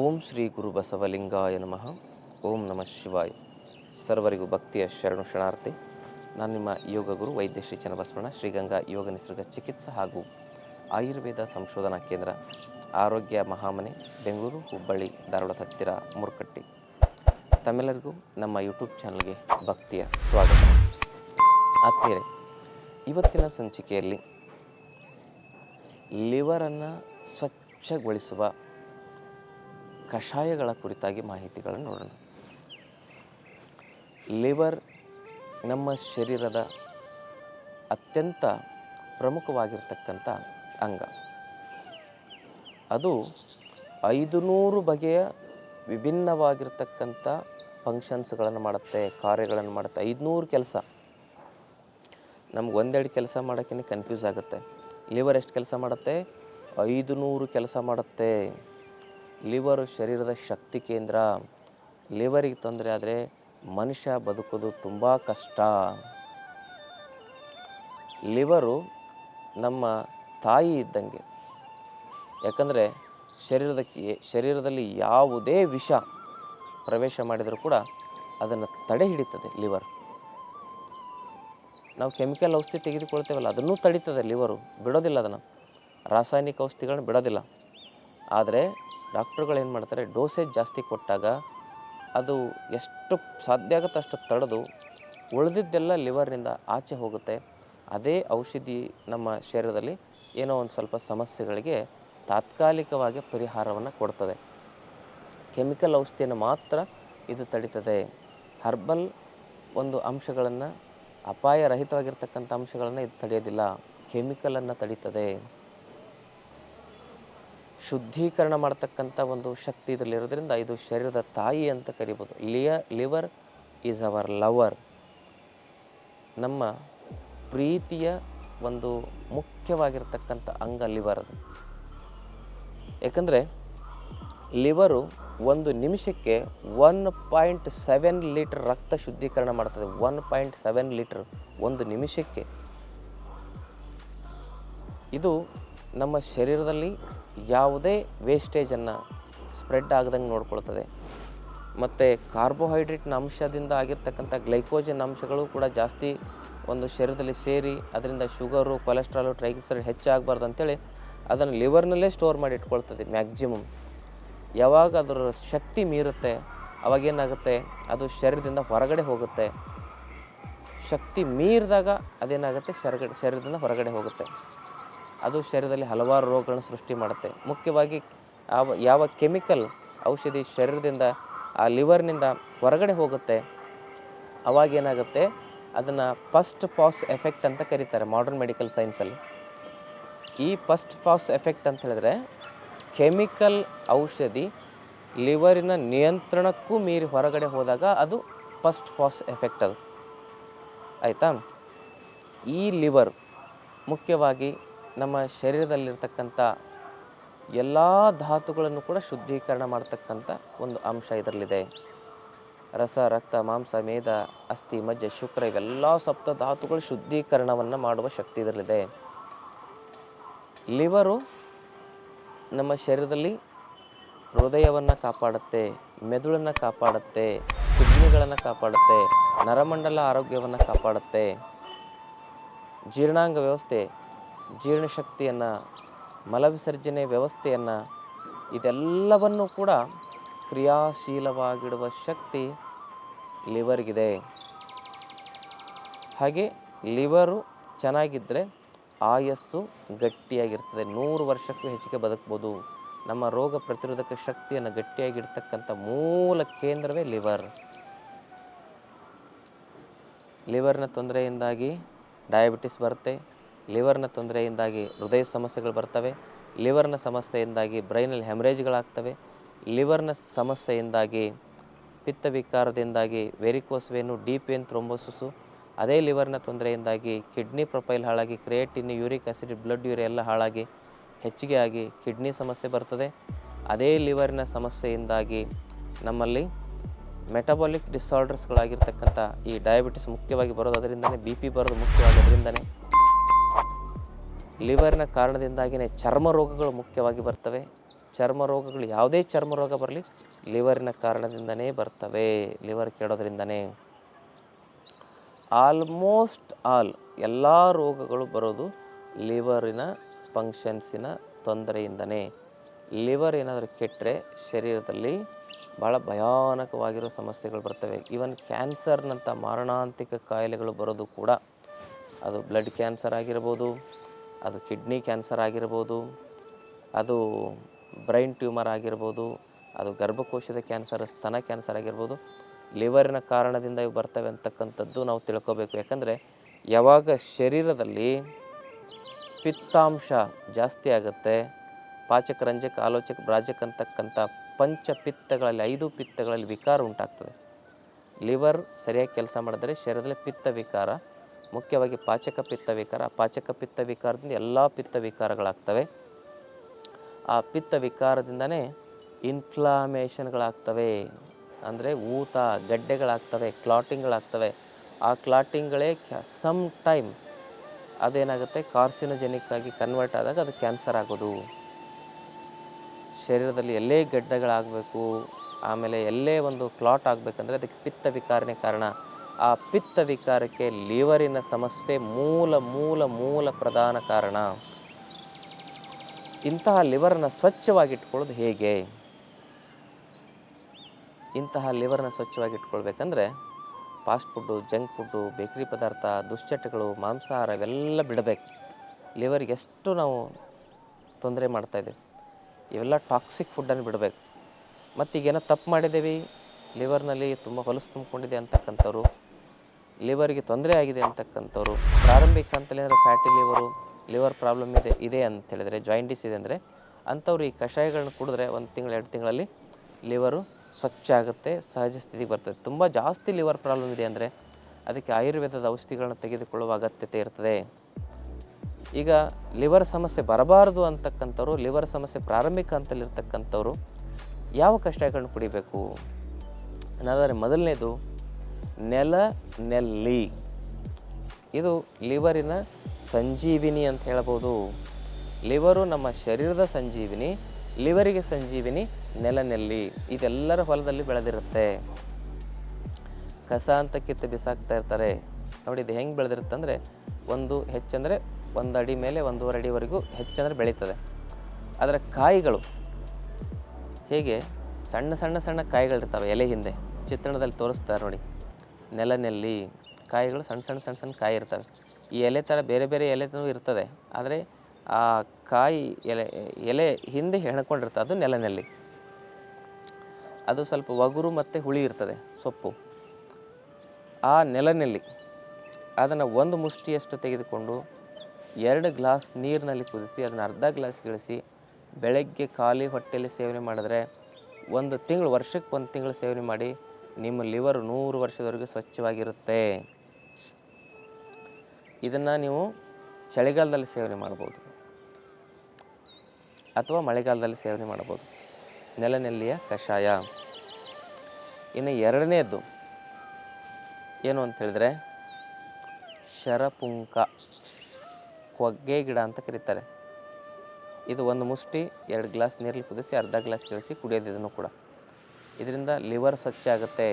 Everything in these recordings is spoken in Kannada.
ಓಂ ಶ್ರೀ ಗುರು ಬಸವಲಿಂಗಾಯ ನಮಃ. ಓಂ ನಮಃ ಶಿವಾಯ. ಸರ್ವರಿಗೂ ಭಕ್ತಿಯ ಶರಣು ಶರಣಾರ್ಥಿ. ನಾನು ನಿಮ್ಮ ಯೋಗ ಗುರು ವೈದ್ಯ ಶ್ರೀ ಚನ್ನಬಸವಣ್ಣ, ಶ್ರೀಗಂಗಾ ಯೋಗ ನಿಸರ್ಗ ಚಿಕಿತ್ಸಾ ಹಾಗೂ ಆಯುರ್ವೇದ ಸಂಶೋಧನಾ ಕೇಂದ್ರ, ಆರೋಗ್ಯ ಮಹಾಮನೆ, ಬೆಂಗಳೂರು, ಹುಬ್ಬಳ್ಳಿ, ಧಾರವಾಡದ ಹತ್ತಿರ ಮುರುಕಟ್ಟಿ. ತಮ್ಮೆಲ್ಲರಿಗೂ ನಮ್ಮ ಯೂಟ್ಯೂಬ್ ಚಾನಲ್ಗೆ ಭಕ್ತಿಯ ಸ್ವಾಗತ. ಆತ್ಮೀಯರೇ ಇವತ್ತಿನ ಸಂಚಿಕೆಯಲ್ಲಿ ಲಿವರನ್ನು ಸ್ವಚ್ಛಗೊಳಿಸುವ ಕಷಾಯಗಳ ಕುರಿತಾಗಿ ಮಾಹಿತಿಗಳನ್ನು ನೋಡೋಣ. ಲಿವರ್ ನಮ್ಮ ಶರೀರದ ಅತ್ಯಂತ ಪ್ರಮುಖವಾಗಿರ್ತಕ್ಕಂಥ ಅಂಗ. ಅದು ಐದು ನೂರು ಬಗೆಯ ವಿಭಿನ್ನವಾಗಿರ್ತಕ್ಕಂಥ ಫಂಕ್ಷನ್ಸ್ಗಳನ್ನು ಮಾಡುತ್ತೆ, ಕಾರ್ಯಗಳನ್ನು ಮಾಡುತ್ತೆ. ಐದುನೂರು ಕೆಲಸ. ನಮ್ಗೆ ಒಂದೆರಡು ಕೆಲಸ ಮಾಡೋಕ್ಕೇ ಕನ್ಫ್ಯೂಸ್ ಆಗುತ್ತೆ. ಲಿವರ್ ಎಷ್ಟು ಕೆಲಸ ಮಾಡುತ್ತೆ? ಐದು ನೂರು ಕೆಲಸ ಮಾಡುತ್ತೆ. ಲಿವರು ಶರೀರದ ಶಕ್ತಿ ಕೇಂದ್ರ. ಲಿವರಿಗೆ ತೊಂದರೆ ಆದರೆ ಮನುಷ್ಯ ಬದುಕೋದು ತುಂಬ ಕಷ್ಟ. ಲಿವರು ನಮ್ಮ ತಾಯಿ ಇದ್ದಂಗೆ. ಯಾಕಂದರೆ ಶರೀರದಕ್ಕೆ ಶರೀರದಲ್ಲಿ ಯಾವುದೇ ವಿಷ ಪ್ರವೇಶ ಮಾಡಿದರೂ ಕೂಡ ಅದನ್ನು ತಡೆ ಹಿಡಿತದೆ ಲಿವರ್. ನಾವು ಕೆಮಿಕಲ್ ಔಷಧಿ ತೆಗೆದುಕೊಳ್ತೇವಲ್ಲ, ಅದನ್ನೂ ತಡೀತದೆ ಲಿವರು. ಬಿಡೋದಿಲ್ಲ ಅದನ್ನು. ರಾಸಾಯನಿಕ ಔಷಧಿಗಳನ್ನ ಬಿಡೋದಿಲ್ಲ. ಆದರೆ ಡಾಕ್ಟ್ರುಗಳು ಏನು ಮಾಡ್ತಾರೆ, ಡೋಸೇಜ್ ಜಾಸ್ತಿ ಕೊಟ್ಟಾಗ ಅದು ಎಷ್ಟು ಸಾಧ್ಯ ಆಗುತ್ತೆ ಅಷ್ಟು ತಡೆದು ಉಳಿದಿದ್ದೆಲ್ಲ ಲಿವರ್ನಿಂದ ಆಚೆ ಹೋಗುತ್ತೆ. ಅದೇ ಔಷಧಿ ನಮ್ಮ ಶರೀರದಲ್ಲಿ ಏನೋ ಒಂದು ಸ್ವಲ್ಪ ಸಮಸ್ಯೆಗಳಿಗೆ ತಾತ್ಕಾಲಿಕವಾಗಿ ಪರಿಹಾರವನ್ನು ಕೊಡ್ತದೆ. ಕೆಮಿಕಲ್ ಔಷಧಿಯನ್ನು ಮಾತ್ರ ಇದು ತಡೀತದೆ. ಹರ್ಬಲ್ ಒಂದು ಅಂಶಗಳನ್ನು ಅಪಾಯರಹಿತವಾಗಿರ್ತಕ್ಕಂಥ ಅಂಶಗಳನ್ನು ಇದು ತಡೆಯೋದಿಲ್ಲ. ಕೆಮಿಕಲನ್ನು ತಡೀತದೆ. ಶುದ್ಧೀಕರಣ ಮಾಡ್ತಕ್ಕಂಥ ಒಂದು ಶಕ್ತಿ ಇದರಲ್ಲಿರೋದ್ರಿಂದ ಇದು ಶರೀರದ ತಾಯಿ ಅಂತ ಕರಿಬೋದು. ಲಿಯ ಲಿವರ್ ಈಸ್ ಅವರ್ ಲವರ್ ನಮ್ಮ ಪ್ರೀತಿಯ ಒಂದು ಮುಖ್ಯವಾಗಿರ್ತಕ್ಕಂಥ ಅಂಗ ಲಿವರ್ ಅದು. ಯಾಕಂದರೆ ಲಿವರು ಒಂದು ನಿಮಿಷಕ್ಕೆ ಒನ್ ಪಾಯಿಂಟ್ ಸೆವೆನ್ ಲೀಟ್ರ್ ರಕ್ತ ಶುದ್ಧೀಕರಣ ಮಾಡ್ತದೆ. ಒನ್ ಪಾಯಿಂಟ್ ಸೆವೆನ್ ಲೀಟ್ರ್ ಒಂದು ನಿಮಿಷಕ್ಕೆ. ಇದು ನಮ್ಮ ಶರೀರದಲ್ಲಿ ಯಾವುದೇ ವೇಸ್ಟೇಜನ್ನು ಸ್ಪ್ರೆಡ್ ಆಗದಂಗೆ ನೋಡ್ಕೊಳ್ತದೆ. ಮತ್ತು ಕಾರ್ಬೋಹೈಡ್ರೇಟ್ನ ಅಂಶದಿಂದ ಆಗಿರ್ತಕ್ಕಂಥ ಗ್ಲೈಕೋಜನ್ ಅಂಶಗಳು ಕೂಡ ಜಾಸ್ತಿ ಒಂದು ಶರೀರದಲ್ಲಿ ಸೇರಿ ಅದರಿಂದ ಶುಗರು ಕೊಲೆಸ್ಟ್ರಾಲು ಟ್ರೈಗ್ಲಿಸರೈಡ್ ಹೆಚ್ಚಾಗಬಾರ್ದು ಅಂತೇಳಿ ಅದನ್ನು ಲಿವರ್ನಲ್ಲೇ ಸ್ಟೋರ್ ಮಾಡಿ ಇಟ್ಕೊಳ್ತದೆ ಮ್ಯಾಕ್ಸಿಮಮ್ ಯಾವಾಗ ಅದರ ಶಕ್ತಿ ಮೀರುತ್ತೆ ಅವಾಗೇನಾಗುತ್ತೆ ಅದು ಶರೀರದಿಂದ ಹೊರಗಡೆ ಹೋಗುತ್ತೆ. ಶಕ್ತಿ ಮೀರಿದಾಗ ಅದೇನಾಗುತ್ತೆ ಶರೀರ ಶರೀರದಿಂದ ಹೊರಗಡೆ ಹೋಗುತ್ತೆ. ಅದು ಶರೀರದಲ್ಲಿ ಹಲವಾರು ರೋಗಗಳನ್ನು ಸೃಷ್ಟಿ ಮಾಡುತ್ತೆ. ಮುಖ್ಯವಾಗಿ ಯಾವ ಯಾವ ಕೆಮಿಕಲ್ ಔಷಧಿ ಶರೀರದಿಂದ, ಆ ಲಿವರ್ನಿಂದ ಹೊರಗಡೆ ಹೋಗುತ್ತೆ ಅವಾಗೇನಾಗುತ್ತೆ ಅದನ್ನು ಫಸ್ಟ್ ಪಾಸ್ ಎಫೆಕ್ಟ್ ಅಂತ ಕರೀತಾರೆ ಮಾಡರ್ನ್ ಮೆಡಿಕಲ್ ಸೈನ್ಸಲ್ಲಿ ಈ ಫಸ್ಟ್ ಪಾಸ್ ಎಫೆಕ್ಟ್ ಅಂತ ಹೇಳಿದ್ರೆ ಕೆಮಿಕಲ್ ಔಷಧಿ ಲಿವರಿನ ನಿಯಂತ್ರಣಕ್ಕೂ ಮೀರಿ ಹೊರಗಡೆ ಹೋದಾಗ ಅದು ಫಸ್ಟ್ ಪಾಸ್ ಎಫೆಕ್ಟ್ ಅದು. ಆಯಿತಾ? ಈ ಲಿವರ್ ಮುಖ್ಯವಾಗಿ ನಮ್ಮ ಶರೀರದಲ್ಲಿರ್ತಕ್ಕಂಥ ಎಲ್ಲ ಧಾತುಗಳನ್ನು ಕೂಡ ಶುದ್ಧೀಕರಣ ಮಾಡ್ತಕ್ಕಂಥ ಒಂದು ಅಂಶ ಇದರಲ್ಲಿದೆ. ರಸ, ರಕ್ತ, ಮಾಂಸ ಮೇಧ ಅಸ್ಥಿ, ಮಜ್ಜೆ, ಶುಕ್ರ ಇವೆಲ್ಲ ಸಪ್ತ ಧಾತುಗಳ ಶುದ್ಧೀಕರಣವನ್ನು ಮಾಡುವ ಶಕ್ತಿ ಇದರಲ್ಲಿದೆ. ಲಿವರು ನಮ್ಮ ಶರೀರದಲ್ಲಿ ಹೃದಯವನ್ನು ಕಾಪಾಡುತ್ತೆ, ಮೆದುಳನ್ನು ಕಾಪಾಡುತ್ತೆ, ಕಿಡ್ನಿಗಳನ್ನು ಕಾಪಾಡುತ್ತೆ, ನರಮಂಡಲ ಆರೋಗ್ಯವನ್ನು ಕಾಪಾಡುತ್ತೆ. ಜೀರ್ಣಾಂಗ ವ್ಯವಸ್ಥೆ ಜೀರ್ಣಶಕ್ತಿಯನ್ನು, ಮಲವಿಸರ್ಜನೆ ವ್ಯವಸ್ಥೆಯನ್ನು, ಇದೆಲ್ಲವನ್ನು ಕೂಡ ಕ್ರಿಯಾಶೀಲವಾಗಿಡುವ ಶಕ್ತಿ ಲಿವರ್ಗಿದೆ. ಹಾಗೆ ಲಿವರು ಚೆನ್ನಾಗಿದ್ದರೆ ಆಯಸ್ಸು ಗಟ್ಟಿಯಾಗಿರ್ತದೆ. ನೂರು ವರ್ಷಕ್ಕೂ ಹೆಚ್ಚಿಗೆ ಬದುಕ್ಬೋದು. ನಮ್ಮ ರೋಗ ಪ್ರತಿರೋಧಕ ಶಕ್ತಿಯನ್ನು ಗಟ್ಟಿಯಾಗಿರ್ತಕ್ಕಂಥ ಮೂಲ ಕೇಂದ್ರವೇ ಲಿವರ್. ಲಿವರ್ನ ತೊಂದರೆಯಿಂದಾಗಿ ಡಯಾಬಿಟಿಸ್ ಬರುತ್ತೆ. ಲಿವರ್ನ ತೊಂದರೆಯಿಂದಾಗಿ ಹೃದಯ ಸಮಸ್ಯೆಗಳು ಬರ್ತವೆ, ಲಿವರ್ನ ಸಮಸ್ಯೆಯಿಂದಾಗಿ ಬ್ರೈನಲ್ಲಿ ಹೆಮರೇಜ್ಗಳಾಗ್ತವೆ, ಲಿವರ್ನ ಸಮಸ್ಯೆಯಿಂದಾಗಿ ಪಿತ್ತ ವಿಕಾರದಿಂದಾಗಿ varicose vein deep vein thrombosis, ಅದೇ ಲಿವರ್ನ ತೊಂದರೆಯಿಂದಾಗಿ ಕಿಡ್ನಿ ಪ್ರೊಫೈಲ್ ಹಾಳಾಗಿ, creatine, uric acid, blood urea ಎಲ್ಲ ಹಾಳಾಗಿ, ಹೆಚ್ಚಿಗೆ ಆಗಿ ಕಿಡ್ನಿ ಸಮಸ್ಯೆ ಬರ್ತದೆ. ಅದೇ ಲಿವರ್ನ ಸಮಸ್ಯೆಯಿಂದಾಗಿ ನಮ್ಮಲ್ಲಿ ಮೆಟಬಾಲಿಕ್ ಡಿಸಾರ್ಡರ್ಸ್ಗಳಾಗಿರ್ತಕ್ಕಂಥ ಈ ಡಯಾಬಿಟಿಸ್ ಮುಖ್ಯವಾಗಿ ಬರೋದು ಅದರಿಂದನೇ ಬಿ ಪಿ ಬರೋದು ಮುಖ್ಯವಾಗಿ ಅದರಿಂದನೇ ಲಿವರ್ನ ಕಾರಣದಿಂದಾಗಿಯೇ ಚರ್ಮ ರೋಗಗಳು ಮುಖ್ಯವಾಗಿ ಬರ್ತವೆ. ಚರ್ಮ ರೋಗಗಳು ಯಾವುದೇ ಚರ್ಮ ರೋಗ ಬರಲಿ, ಲಿವರಿನ ಕಾರಣದಿಂದನೇ ಬರ್ತವೆ. ಲಿವರ್ ಕೆಡೋದ್ರಿಂದನೇ. ಆಲ್ಮೋಸ್ಟ್ ಆಲ್ ಎಲ್ಲ ರೋಗಗಳು ಬರೋದು ಲಿವರಿನ ಫಂಕ್ಷನ್ಸಿನ ತೊಂದರೆಯಿಂದನೇ. ಲಿವರ್ ಏನಾದರೂ ಕೆಟ್ಟರೆ ಶರೀರದಲ್ಲಿ ಭಾಳ ಭಯಾನಕವಾಗಿರೋ ಸಮಸ್ಯೆಗಳು ಬರ್ತವೆ. ಈವನ್ ಕ್ಯಾನ್ಸರ್ನಂಥ ಮಾರಣಾಂತಿಕ ಕಾಯಿಲೆಗಳು ಬರೋದು ಕೂಡ. ಅದು ಬ್ಲಡ್ ಕ್ಯಾನ್ಸರ್ ಆಗಿರ್ಬೋದು ಅದು ಕಿಡ್ನಿ ಕ್ಯಾನ್ಸರ್ ಆಗಿರ್ಬೋದು, ಅದು ಬ್ರೈನ್ ಟ್ಯೂಮರ್ ಆಗಿರ್ಬೋದು, ಅದು ಗರ್ಭಕೋಶದ ಕ್ಯಾನ್ಸರ್, ಸ್ತನ ಕ್ಯಾನ್ಸರ್ ಆಗಿರ್ಬೋದು, ಲಿವರಿನ ಕಾರಣದಿಂದ ಇವು ಬರ್ತವೆ ಅಂತಕ್ಕಂಥದ್ದು ನಾವು ತಿಳ್ಕೋಬೇಕು. ಯಾಕಂದರೆ ಯಾವಾಗ ಶರೀರದಲ್ಲಿ ಪಿತ್ತಾಂಶ ಜಾಸ್ತಿ ಆಗುತ್ತೆ, ಪಾಚಕ, ರಂಜಕ, ಆಲೋಚಕ, ಬ್ರಾಜಕ ಅಂತಕ್ಕಂಥ ಪಂಚ ಪಿತ್ತಗಳಲ್ಲಿ ಐದು ಪಿತ್ತಗಳಲ್ಲಿ ವಿಕಾರ ಉಂಟಾಗ್ತದೆ. ಲಿವರ್ ಸರಿಯಾಗಿ ಕೆಲಸ ಮಾಡಿದ್ರೆ ಶರೀರದಲ್ಲಿ ಪಿತ್ತ ವಿಕಾರ ಮುಖ್ಯವಾಗಿ ಪಾಚಕ ಪಿತ್ತ ವಿಕಾರ ಪಾಚಕ ಪಿತ್ತ ವಿಕಾರದಿಂದ ಎಲ್ಲ ಪಿತ್ತ ವಿಕಾರಗಳಾಗ್ತವೆ ಆ ಪಿತ್ತ ವಿಕಾರದಿಂದನೇ ಇನ್ಫ್ಲಾಮೇಷನ್ಗಳಾಗ್ತವೆ. ಅಂದರೆ ಊತ, ಗಡ್ಡೆಗಳಾಗ್ತವೆ, ಕ್ಲಾಟಿಂಗ್ಗಳಾಗ್ತವೆ. ಆ ಕ್ಲಾಟಿಂಗ್ಗಳೇ ಕ್ಯಾ ಸಮ್ ಟೈಮ್ ಅದೇನಾಗುತ್ತೆ? ಕಾರ್ಸಿನೋಜೆನಿಕ್ ಆಗಿ ಕನ್ವರ್ಟ್ ಆದಾಗ ಅದು ಕ್ಯಾನ್ಸರ್ ಆಗೋದು. ಶರೀರದಲ್ಲಿ ಎಲ್ಲೇ ಗಡ್ಡೆಗಳಾಗಬೇಕು, ಆಮೇಲೆ ಎಲ್ಲೇ ಒಂದು ಕ್ಲಾಟ್ ಆಗಬೇಕಂದ್ರೆ ಅದಕ್ಕೆ ಪಿತ್ತ ವಿಕಾರನೇ ಕಾರಣ. ಆ ಪಿತ್ತ ವಿಕಾರಕ್ಕೆ ಲಿವರಿನ ಸಮಸ್ಯೆ ಮೂಲ ಮೂಲ ಮೂಲ ಪ್ರಧಾನ ಕಾರಣ. ಇಂತಹ ಲಿವರನ್ನು ಸ್ವಚ್ಛವಾಗಿಟ್ಕೊಳ್ಳೋದು ಹೇಗೆ? ಇಂತಹ ಲಿವರ್ನ ಸ್ವಚ್ಛವಾಗಿ ಇಟ್ಕೊಳ್ಬೇಕಂದ್ರೆ fast food, junk food, bakery ಪದಾರ್ಥ, ದುಶ್ಚಟಗಳು, ಮಾಂಸಾಹಾರ ಇವೆಲ್ಲ ಬಿಡಬೇಕು. ಲಿವರ್ಗೆ ಎಷ್ಟು ನಾವು ತೊಂದರೆ ಮಾಡ್ತಾಯಿದ್ದೀವಿ ಇವೆಲ್ಲ ಟಾಕ್ಸಿಕ್ ಫುಡ್ಡನ್ನು ಬಿಡಬೇಕು. ಮತ್ತೀಗೇನೋ ತಪ್ಪು ಮಾಡಿದ್ದೀವಿ ಲಿವರ್ನಲ್ಲಿ ತುಂಬ ಹೊಲಸು ತುಂಬಿಕೊಂಡಿದೆ ಅಂತಕ್ಕಂಥವ್ರು, ಲಿವರ್ಗೆ ತೊಂದರೆ ಆಗಿದೆ ಅಂತಕ್ಕಂಥವ್ರು, ಪ್ರಾರಂಭಿಕ ಹಂತಲ್ಲಿ ಅಂದರೆ ಫ್ಯಾಟಿ ಲಿವರು, ಲಿವರ್ ಪ್ರಾಬ್ಲಮ್ ಇದೆ ಇದೆ ಅಂತ ಹೇಳಿದರೆ, ಜಾಯಿಂಟಿಸ್ ಇದೆ ಅಂದರೆ ಅಂಥವ್ರು ಈ ಕಷಾಯಗಳನ್ನ ಕುಡಿದ್ರೆ ಒಂದು ತಿಂಗಳು, ಎರಡು ತಿಂಗಳಲ್ಲಿ ಲಿವರು ಸ್ವಚ್ಛ ಆಗುತ್ತೆ, ಸಹಜ ಸ್ಥಿತಿಗೆ ಬರ್ತದೆ. ತುಂಬ ಜಾಸ್ತಿ ಲಿವರ್ ಪ್ರಾಬ್ಲಮ್ ಇದೆ ಅಂದರೆ ಅದಕ್ಕೆ ಆಯುರ್ವೇದದ ಔಷಧಿಗಳನ್ನ ತೆಗೆದುಕೊಳ್ಳುವ ಅಗತ್ಯತೆ ಇರ್ತದೆ. ಈಗ ಲಿವರ್ ಸಮಸ್ಯೆ ಬರಬಾರದು ಅಂತಕ್ಕಂಥವ್ರು, ಲಿವರ್ ಸಮಸ್ಯೆ ಪ್ರಾರಂಭಿಕ ಹಂತದಲ್ಲಿರ್ತಕ್ಕಂಥವ್ರು ಯಾವ ಕಷಾಯಗಳನ್ನು ಕುಡಿಬೇಕು? ಅನ್ನೋದಾದ್ರೆ ಮೊದಲನೇದು ನೆಲ ನೆಲ್ಲಿ. ಇದು ಲಿವರಿನ ಸಂಜೀವಿನಿ ಅಂತ ಹೇಳ್ಬೋದು. ಲಿವರು ನಮ್ಮ ಶರೀರದ ಸಂಜೀವಿನಿ, ಲಿವರಿಗೆ ಸಂಜೀವಿನಿ ನೆಲನೆಲ್ಲಿ ಇದೆಲ್ಲರ ಹೊಲದಲ್ಲಿ ಬೆಳೆದಿರುತ್ತೆ. ಕಸ ಅಂತ ಕಿತ್ತು ಬಿಸಾಕ್ತಾ ಇರ್ತಾರೆ. ನೋಡಿ ಇದು ಹೆಂಗೆ ಬೆಳೆದಿರುತ್ತೆ ಅಂದರೆ ಒಂದು ಹೆಚ್ಚಂದರೆ ಒಂದು ಅಡಿ ಮೇಲೆ ಒಂದೂವರೆ ಅಡಿವರೆಗೂ ಹೆಚ್ಚಂದರೆ ಬೆಳೀತದೆ. ಅದರ ಕಾಯಿಗಳು ಹೇಗೆ ಸಣ್ಣ ಸಣ್ಣ ಸಣ್ಣ ಕಾಯಿಗಳಿರ್ತಾವೆ ಎಲೆ ಹಿಂದೆ. ಚಿತ್ರಣದಲ್ಲಿ ತೋರಿಸ್ತಾರೆ ನೋಡಿ. ನೆಲನೆಲ್ಲಿ ಕಾಯಿಗಳು ಸಣ್ಣ ಸಣ್ಣ ಸಣ್ಣ ಸಣ್ಣ ಕಾಯಿ ಇರ್ತವೆ. ಈ ಎಲೆ ಥರ ಬೇರೆ ಬೇರೆ ಎಲೆನೂ ಇರ್ತದೆ. ಆದರೆ ಆ ಕಾಯಿ ಎಲೆ ಎಲೆ ಹಿಂದೆ ಹೆಣ್ಕೊಂಡಿರ್ತದೆ, ಅದು ನೆಲನೆಲ್ಲಿ. ಅದು ಸ್ವಲ್ಪ ಒಗುರು ಮತ್ತು ಹುಳಿ ಇರ್ತದೆ, ಸೊಪ್ಪು. ಆ ನೆಲನೆಲ್ಲಿ ಅದನ್ನು ಒಂದು ಮುಷ್ಟಿಯಷ್ಟು ತೆಗೆದುಕೊಂಡು ಎರಡು ಗ್ಲಾಸ್ ನೀರಿನಲ್ಲಿ ಕುದಿಸಿ, ಅದನ್ನು ಅರ್ಧ ಗ್ಲಾಸ್ ಇಳಿಸಿ, ಬೆಳಗ್ಗೆ ಖಾಲಿ ಹೊಟ್ಟೆಯಲ್ಲಿ ಸೇವನೆ ಮಾಡಿದ್ರೆ ಒಂದು ತಿಂಗಳು, ವರ್ಷಕ್ಕೆ ಒಂದು ತಿಂಗಳು ಸೇವನೆ ಮಾಡಿ ನಿಮ್ಮ ಲಿವರ್ ನೂರು ವರ್ಷದವರೆಗೆ ಸ್ವಚ್ಛವಾಗಿರುತ್ತೆ. ಇದನ್ನು ನೀವು ಚಳಿಗಾಲದಲ್ಲಿ ಸೇವನೆ ಮಾಡ್ಬೋದು. ಅಥವಾ ಮಳೆಗಾಲದಲ್ಲಿ ಸೇವನೆ ಮಾಡ್ಬೋದು. ನೆಲನೆಲ್ಲಿಯ ಕಷಾಯ. ಇನ್ನು ಎರಡನೇದು ಏನು ಅಂತ ಹೇಳಿದ್ರೆ ಶರಪುಂಕ ಕೊಗ್ಗೆ ಗಿಡ ಅಂತ ಕರೀತಾರೆ. ಇದು ಒಂದು ಮುಷ್ಟಿ, ಎರಡು ಗ್ಲಾಸ್ ನೀರಲ್ಲಿ ಕುದಿಸಿ, ಅರ್ಧ ಗ್ಲಾಸ್ ಕಳಿಸಿ ಕುಡಿಯೋದು ಕೂಡ. ಇದರಿಂದ ಲಿವರ್ ಸ್ವಚ್ಛ ಆಗುತ್ತೆ.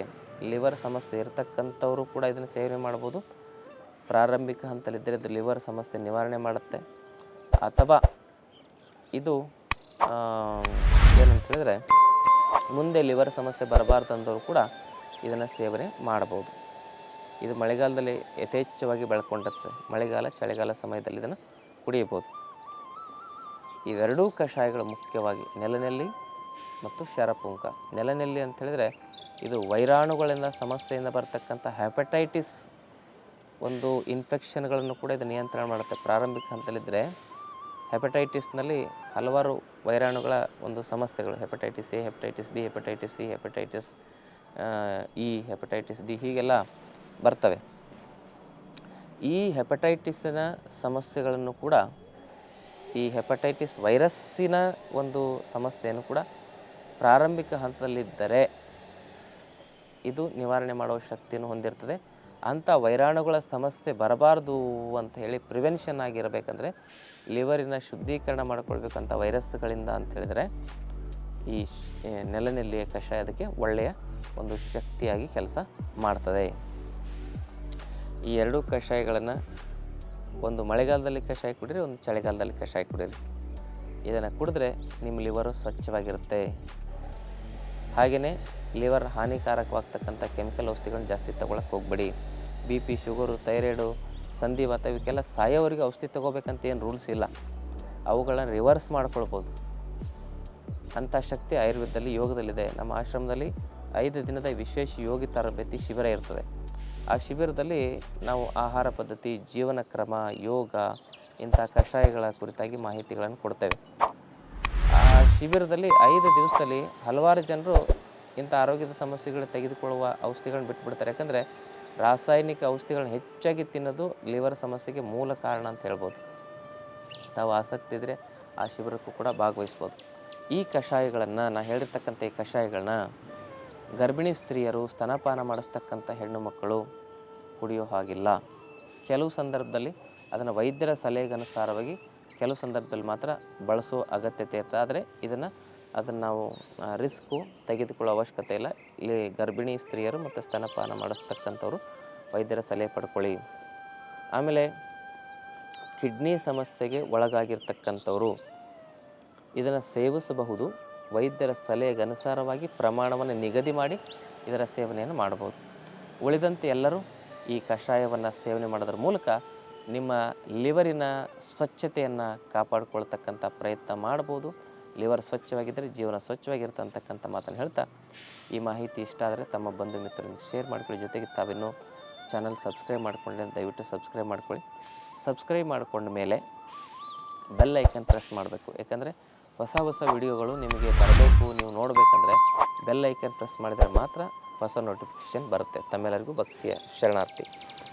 ಲಿವರ್ ಸಮಸ್ಯೆ ಇರತಕ್ಕಂಥವರು ಕೂಡ ಇದನ್ನು ಸೇವನೆ ಮಾಡ್ಬೋದು. ಪ್ರಾರಂಭಿಕ ಹಂತದಲ್ಲಿದ್ದರೆ ಇದು ಲಿವರ್ ಸಮಸ್ಯೆ ನಿವಾರಣೆ ಮಾಡುತ್ತೆ. ಅಥವಾ ಇದು ಏನಂತ ಹೇಳಿದರೆ ಮುಂದೆ ಲಿವರ್ ಸಮಸ್ಯೆ ಬರಬಾರ್ದು ಅಂದವರು ಕೂಡ ಇದನ್ನು ಸೇವನೆ ಮಾಡ್ಬೋದು. ಇದು ಮಳೆಗಾಲದಲ್ಲಿ ಯಥೇಚ್ಛವಾಗಿ ಬೆಳ್ಕೊಂಡಿರ್ತದೆ. ಮಳೆಗಾಲ, ಚಳಿಗಾಲ ಸಮಯದಲ್ಲಿ ಇದನ್ನು ಕುಡಿಯಬೋದು. ಇವೆರಡೂ ಕಷಾಯಗಳು ಮುಖ್ಯವಾಗಿ ನೆಲನೆಲ್ಲಿ ಮತ್ತು ಶರಪುಂಕ. ನೆಲನೆಲ್ಲಿ ಅಂತ ಹೇಳಿದ್ರೆ ಇದು ವೈರಾಣುಗಳಿಂದ ಸಮಸ್ಯೆಯಿಂದ ಬರ್ತಕ್ಕಂಥ ಹೆಪಟೈಟಿಸ್ ಒಂದು ಇನ್ಫೆಕ್ಷನ್ಗಳನ್ನು ಕೂಡ ಇದು ನಿಯಂತ್ರಣ ಮಾಡುತ್ತೆ. ಪ್ರಾರಂಭಿಕ ಹಂತದಲ್ಲಿದ್ದರೆ ಹೆಪಟೈಟಿಸ್ನಲ್ಲಿ ಹಲವಾರು ವೈರಾಣುಗಳ ಒಂದು ಸಮಸ್ಯೆಗಳು. Hepatitis A hepatitis B hepatitis C hepatitis E hepatitis D ಹೀಗೆಲ್ಲ ಬರ್ತವೆ. ಈ ಹೆಪಟೈಟಿಸ್ನ ಸಮಸ್ಯೆಗಳನ್ನು ಕೂಡ ಈ ಹೆಪಟೈಟಿಸ್ ವೈರಸ್ಸಿನ ಒಂದು ಸಮಸ್ಯೆಯನ್ನು ಕೂಡ ಪ್ರಾರಂಭಿಕ ಹಂತದಲ್ಲಿದ್ದರೆ ಇದು ನಿವಾರಣೆ ಮಾಡುವ ಶಕ್ತಿಯನ್ನು ಹೊಂದಿರ್ತದೆ. ಅಂಥ ವೈರಾಣುಗಳ ಸಮಸ್ಯೆ ಬರಬಾರ್ದು ಅಂತ ಹೇಳಿ ಪ್ರಿವೆನ್ಷನ್ ಆಗಿರಬೇಕಂದ್ರೆ ಲಿವರಿನ ಶುದ್ಧೀಕರಣ ಮಾಡಿಕೊಳ್ಬೇಕಂಥ ವೈರಸ್ಗಳಿಂದ ಅಂತ ಹೇಳಿದರೆ ಈ ನೆಲನೆಲ್ಲಿಯ ಕಷಾಯ ಅದಕ್ಕೆ ಒಳ್ಳೆಯ ಒಂದು ಶಕ್ತಿಯಾಗಿ ಕೆಲಸ ಮಾಡ್ತದೆ. ಈ ಎರಡೂ ಕಷಾಯಗಳನ್ನು ಒಂದು ಮಳೆಗಾಲದಲ್ಲಿ ಕಷಾಯ ಕುಡಿರಿ ಒಂದು ಚಳಿಗಾಲದಲ್ಲಿ ಕಷಾಯ ಕುಡಿರಿ ಇದನ್ನು ಕುಡಿದ್ರೆ ನಿಮ್ಮ ಲಿವರು ಸ್ವಚ್ಛವಾಗಿರುತ್ತೆ. ಹಾಗೆಯೇ ಲಿವರ್ ಹಾನಿಕಾರಕವಾಗ್ತಕ್ಕಂಥ ಕೆಮಿಕಲ್ ಔಷಧಿಗಳನ್ನ ಜಾಸ್ತಿ ತೊಗೊಳಕ್ಕೆ ಹೋಗ್ಬೇಡಿ. ಬಿ ಪಿ ಶುಗರು ಥೈರಾಯ್ಡು ಸಂಧಿವಾತ ಇವಕ್ಕೆಲ್ಲ ಸಾಯೋವರೆಗೆ ಔಷಧಿ ತೊಗೋಬೇಕಂತ ಏನು ರೂಲ್ಸ್ ಇಲ್ಲ. ಅವುಗಳನ್ನ ರಿವರ್ಸ್ ಮಾಡ್ಕೊಳ್ಬೋದು. ಅಂಥ ಶಕ್ತಿ ಆಯುರ್ವೇದದಲ್ಲಿ ಯೋಗದಲ್ಲಿದೆ. ನಮ್ಮ ಆಶ್ರಮದಲ್ಲಿ ಐದು ದಿನದ ವಿಶೇಷ ಯೋಗಿ ತರಬೇತಿ ಶಿಬಿರ ಇರ್ತದೆ. ಆ ಶಿಬಿರದಲ್ಲಿ ನಾವು ಆಹಾರ ಪದ್ಧತಿ, ಜೀವನ ಕ್ರಮ, ಯೋಗ ಇಂಥ ಕಷಾಯಗಳ ಕುರಿತಾಗಿ ಮಾಹಿತಿಗಳನ್ನು ಕೊಡ್ತೇವೆ. ಆ ಶಿಬಿರದಲ್ಲಿ ಐದು ದಿವಸದಲ್ಲಿ ಹಲವಾರು ಜನರು ಇಂಥ ಆರೋಗ್ಯದ ಸಮಸ್ಯೆಗಳು ತೆಗೆದುಕೊಳ್ಳುವ ಔಷಧಿಗಳನ್ನ ಬಿಟ್ಬಿಡ್ತಾರೆ. ಯಾಕಂದರೆ ರಾಸಾಯನಿಕ ಔಷಧಿಗಳನ್ನ ಹೆಚ್ಚಾಗಿ ತಿನ್ನೋದು ಲಿವರ್ ಸಮಸ್ಯೆಗೆ ಮೂಲ ಕಾರಣ ಅಂತ ಹೇಳ್ಬೋದು. ತಾವು ಆಸಕ್ತಿ ಇದ್ದರೆ ಆ ಶಿಬಿರಕ್ಕೂ ಕೂಡ ಭಾಗವಹಿಸ್ಬೋದು. ಈ ಕಷಾಯಗಳನ್ನು ನಾನು ಹೇಳಿರ್ತಕ್ಕಂಥ ಈ ಕಷಾಯಗಳನ್ನ ಗರ್ಭಿಣಿ ಸ್ತ್ರೀಯರು ಸ್ತನಪಾನ ಮಾಡಿಸ್ತಕ್ಕಂಥ ಹೆಣ್ಣು ಮಕ್ಕಳು ಕುಡಿಯೋ ಹಾಗಿಲ್ಲ. ಕೆಲವು ಸಂದರ್ಭದಲ್ಲಿ ಅದನ್ನು ವೈದ್ಯರ ಸಲಹೆಗನುಸಾರವಾಗಿ ಕೆಲವು ಸಂದರ್ಭದಲ್ಲಿ ಮಾತ್ರ ಬಳಸೋ ಅಗತ್ಯತೆ ಇರ್ತದೆ. ಆದರೆ ಇದನ್ನು, ಅದನ್ನು ನಾವು ರಿಸ್ಕು ತೆಗೆದುಕೊಳ್ಳೋ ಅವಶ್ಯಕತೆ ಇಲ್ಲ. ಇಲ್ಲಿ ಗರ್ಭಿಣಿ ಸ್ತ್ರೀಯರು ಮತ್ತು ಸ್ತನಪಾನ ಮಾಡಿಸ್ತಕ್ಕಂಥವ್ರು ವೈದ್ಯರ ಸಲಹೆ ಪಡ್ಕೊಳ್ಳಿ. ಆಮೇಲೆ ಕಿಡ್ನಿ ಸಮಸ್ಯೆಗೆ ಒಳಗಾಗಿರ್ತಕ್ಕಂಥವ್ರು ಇದನ್ನು ಸೇವಿಸಬಹುದು. ವೈದ್ಯರ ಸಲಹೆಗೆ ಅನುಸಾರವಾಗಿ ಪ್ರಮಾಣವನ್ನು ನಿಗದಿ ಮಾಡಿ ಇದರ ಸೇವನೆಯನ್ನು ಮಾಡಬಹುದು. ಉಳಿದಂತೆ ಎಲ್ಲರೂ ಈ ಕಷಾಯವನ್ನು ಸೇವನೆ ಮಾಡೋದ್ರ ಮೂಲಕ ನಿಮ್ಮ ಲಿವರಿನ ಸ್ವಚ್ಛತೆಯನ್ನು ಕಾಪಾಡಿಕೊಳ್ತಕ್ಕಂಥ ಪ್ರಯತ್ನ ಮಾಡ್ಬೋದು ಲಿವರ್ ಸ್ವಚ್ಛವಾಗಿದ್ದರೆ ಜೀವನ ಸ್ವಚ್ಛವಾಗಿರ್ತಕ್ಕಂಥ ಮಾತನ್ನು ಹೇಳ್ತಾ ಈ ಮಾಹಿತಿ ಇಷ್ಟ ಆದರೆ ತಮ್ಮ ಬಂಧು ಮಿತ್ರರಿಗೆ ಶೇರ್ ಮಾಡ್ಕೊಳ್ಳಿ. ಜೊತೆಗೆ ತಾವಿನ್ನೂ ಚಾನಲ್ ಸಬ್ಸ್ಕ್ರೈಬ್ ಮಾಡ್ಕೊಳ್ಳಿ ದಯವಿಟ್ಟು ಸಬ್ಸ್ಕ್ರೈಬ್ ಮಾಡ್ಕೊಳ್ಳಿ. ಸಬ್ಸ್ಕ್ರೈಬ್ ಮಾಡಿಕೊಂಡ ಮೇಲೆ ಬೆಲ್ ಐಕನ್ ಪ್ರೆಸ್ ಮಾಡಬೇಕು. ಯಾಕಂದರೆ ಹೊಸ ಹೊಸ ವಿಡಿಯೋಗಳು ನಿಮಗೆ ಬರಬೇಕು ನೀವು ನೋಡಬೇಕಂದ್ರೆ ಬೆಲ್ ಐಕನ್ ಪ್ರೆಸ್ ಮಾಡಿದರೆ ಮಾತ್ರ ಹೊಸ ನೋಟಿಫಿಕೇಷನ್ ಬರುತ್ತೆ. ತಮ್ಮೆಲ್ಲರಿಗೂ ಭಕ್ತಿಯ ಶರಣಾರ್ಥಿ.